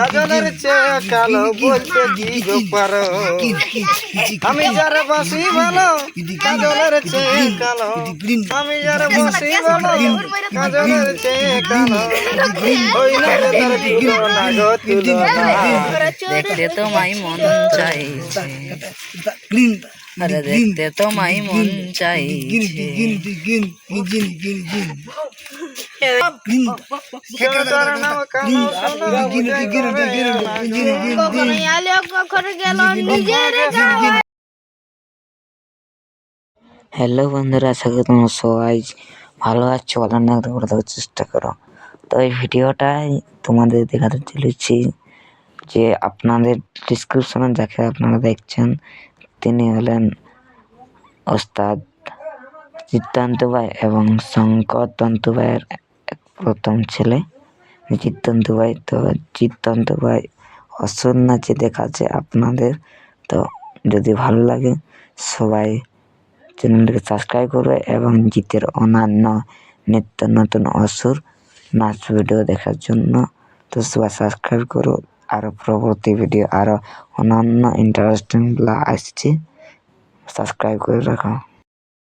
কাজলের চেয়ে কালো বলতে কি গো পারো। আমি যার বাসি ভালো কাজলের আমি যার বাসি ভালো কাজলের চেয়ে কালো। ওই দেখতে তোমায় মন চাইছে। আরে দেখতে তোমায় মন চাইছে। গাওয়া হ্যালো বন্ধুরা আশা করি তোমরা সবাই ভালো আছো ভালো না করে দেওয়ার চেষ্টা করো। তো এই ভিডিওটাই তোমাদের দেখাতে চলেছি যে আপনাদের ডিসক্রিপশনে যাকে আপনারা দেখছেন তিনি হলেন ওস্তাদ চিত্তান্ত ভাই এবং শঙ্কর তন্তু ভাইয়ের এক প্রথম ছেলে। চিত্তান্ত ভাই তো চিত্তান্ত ভাই অসুর নাচে দেখাচ্ছে আপনাদের তো যদি ভালো লাগে সবাই চ্যানেলটিকে সাবস্ক্রাইব করবে এবং জিতের অন্যান্য নিত্য নতুন অসুর নাচ ভিডিও দেখার জন্য তো সবাই সাবস্ক্রাইব করো। আরও পরবর্তী ভিডিও আরও অন্যান্য ইন্টারেস্টিংগুলো আসছে। সাবস্ক্রাইব করে রাখো।